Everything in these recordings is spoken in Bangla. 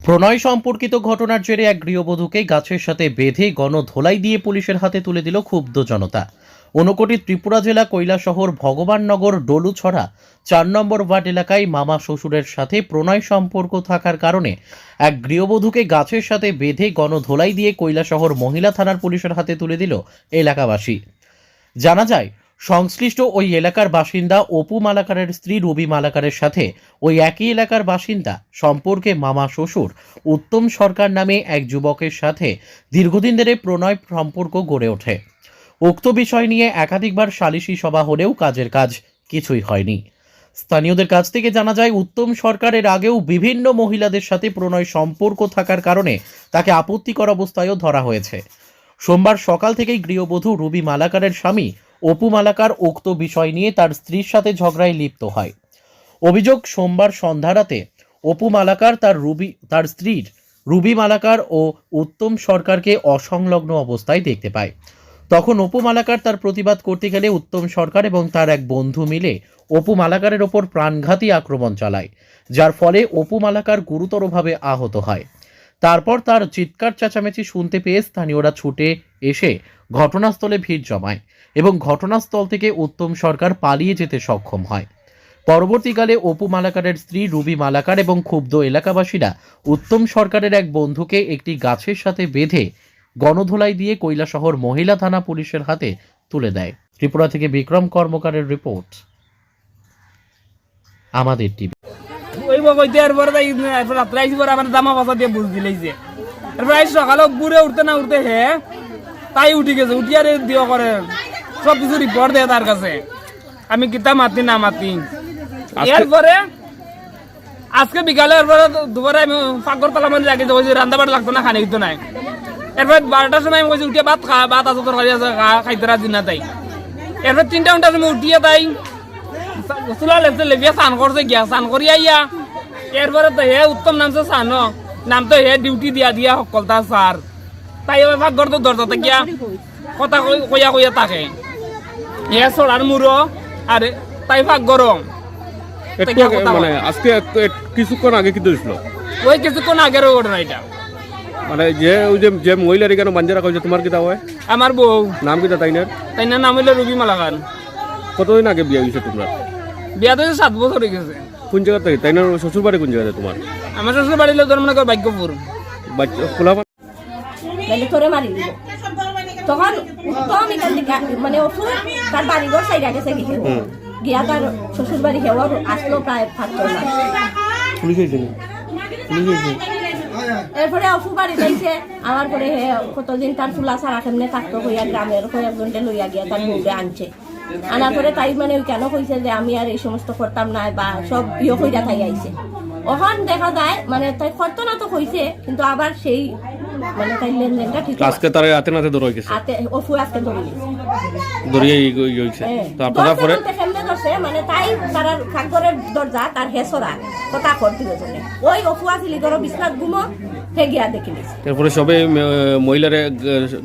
প্রণয় সম্পর্কিত ঘটনার জেরে এক গৃহবধূকে গাছের সাথে বেঁধে গণধোলাই দিয়ে পুলিশের হাতে তুলে দিল ক্ষুব্ধ জনতা। ঊনকোটি ত্রিপুরা জেলা কৈলাসহর ভগবাননগর ডলুছড়া চার নম্বর ওয়ার্ড এলাকায় মামা শ্বশুরের সাথে প্রণয় সম্পর্ক থাকার কারণে এক গৃহবধূকে গাছের সাথে বেঁধে গণধোলাই দিয়ে কৈলাসহর মহিলা থানার পুলিশের হাতে তুলে দিল এলাকাবাসী। জানা যায় সংশ্লিষ্ট ওই এলাকার বাসিন্দা অপু মালাকারের স্ত্রী রবি মালাকারের সাথে ওই একই এলাকার বাসিন্দা সম্পর্কে মামা শ্বশুর উত্তম সরকার নামে এক যুবকের সাথে দীর্ঘদিন ধরে প্রণয় সম্পর্ক গড়ে ওঠে। উক্ত বিষয় নিয়ে একাধিকবার সালিশি সভা হলেও কাজের কাজ কিছুই হয়নি। স্থানীয়দের কাছ থেকে জানা যায়, উত্তম সরকারের আগেও বিভিন্ন মহিলাদের সাথে প্রণয় সম্পর্ক থাকার কারণে তাকে আপত্তিকর অবস্থায়ও ধরা হয়েছে। সোমবার সকাল থেকেই গৃহবধূ রুবি মালাকারের স্বামী অপু মালাকার উক্ত বিষয় নিয়ে তার স্ত্রীর সাথে ঝগড়ায় লিপ্ত হয়। অভিযোগ সোমবার সন্ধ্যারাতে অপু মালাকার তার রুবি, তার স্ত্রীর রুবি মালাকার ও উত্তম সরকারকে অসংলগ্ন অবস্থায় দেখতে পায়। তখন অপু মালাকার তার প্রতিবাদ করতে গেলে উত্তম সরকার এবং তার এক বন্ধু মিলে অপু মালাকারের ওপর প্রাণঘাতী আক্রমণ চালায়, যার ফলে অপু মালাকার গুরুতরভাবে আহত হয়। তারপর তার চিৎকার চেঁচামেচি শুনতে পেয়ে স্থানীয়রা ছুটে এসে ঘটনাস্থলে ভিড় জমায় এবং ঘটনাস্থল থেকে উত্তম সরকার পালিয়ে যেতে সক্ষম হয়। পরবর্তীকালে অপু মালাকারের স্ত্রী রুবি মালাকার এবং ক্ষুব্ধ এলাকাবাসীরা উত্তম সরকারের এক বন্ধুকে একটি গাছের সাথে বেঁধে গণধোলাই দিয়ে কৈলাসহর মহিলা থানা পুলিশের হাতে তুলে দেয়। ত্রিপুরা থেকে বিক্রম কর্মকারের রিপোর্ট, আমাদের টিভি। এরপরে তাই এরপর রাত্রে আইসি পরে আমার জামা পাশা দিয়ে বুঝ আইসি সকালে ঘুরে উঠতে না উঠতে হে তাই উঠি গেছে উঠি আর দিও করে সব কিছু রিপোর্ট দেয় তার কাছে। আমি কিতা মাতি না মাতি। এরপরে আজকে বিকালে এরপরে দুপুরে আমি পাকঘর তালা মানে লাগিয়েছে কইছি রান্না বাড়া লাগতো না খানি দিত নাই। এরপর বারোটার সময় আমি কইছি উঠিয়ে ভাত খা ভাত আছে তরকারি আছে খাইতে রাজি না তাই। এরপর তিনটা ঘণ্টার সময় উঠিয়ে তাই। চুলা লেপতে লেপিয়া স্নান করছে গিয়া স্নান করি আইয়া। এরপরে তো হে উত্তম নামছে স্নান নাম তো হে ডিউটি দিয়া দিয়া সকলতা স্যার তাই এবার ভাগ করতো দরজাতে গিয়া কথা কই- কইয়া কইয়া তাকে হে সরার মুরো আর তাই ভাগ গরম আগে কথা মানে আজকে কিছুক্ষণ আগে কিন্তু হয়েছিল ওই কিছুক্ষণ আগের ঘটনা এটা মানে যে ওই যে যে মহিলার বান্ধে রাখা হয়েছে তোমার কিতা হয়? আমার বউ নাম কিতা তাই না তাই না নাম হইল রুবি মালাকান কতদিন আগে বিয়ে হয়েছে তোমরা বিয়া তো সাত বছর হয়ে গেছে। কোন জায়গা থেকে? তাই না? শ্বশুর বাড়ি কোন জায়গাতে তোমার? আমার শ্বশুর বাড়ি লোক মনে কর ভাগ্যপুর বাচ্চা খোলা তাহলে তোরে মারি দিব। তখন উত্তম এখান থেকে মানে ওষুধ তার বাড়ি ঘর সাইড গেছে গিয়ে গিয়া তার শ্বশুর বাড়ি হেওয়ার আসলো প্রায় পাঁচ ছয় মাস। পুলিশ হয়েছে পুলিশ হয়েছে এরপরে অফু বাড়ি যাইছে। আমার পরে কতদিন তার ফুলা সারা কেমনে থাকতো হইয়া গ্রামের কয়েকজনকে লইয়া গিয়া তার বউকে আনছে। আনার পরে তাই মানে কেন কইছে যে আমি আর এই সমস্ত করতাম না বা সব ইয়ে কইরা দেখাই আইছে। ওখান দেখা যায় মানে তাই করতো না তো কইছে কিন্তু আবার সেই মানে তাই লেনদেনটা ঠিক আজকে তার হাতে নাতে ধরে গেছে। হাতে অফু আজকে ধরে গেছে। গেছে হ্যাঁ। তো আপনারা পরে ধরছে? মানে তাই তার কাকরের দরজা তার হেসরা কথা করতে জন্য ওই অফু আসিলি ধরো বিছনাত ঘুমো হে গিয়া দেখি তারপরে সবে মহিলারে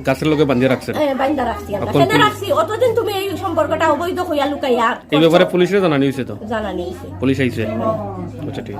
গাছের লোকে বান্ধে রাখছে বান্ধা রাখছি আমরা কেন রাখছি অতদিন তুমি এই সম্পর্কটা অবৈধ হইয়া লুকাইয়া এই ব্যাপারে পুলিশে জানানি হয়েছে তো? জানা নিয়েছে পুলিশ আইছে আচ্ছা ঠিক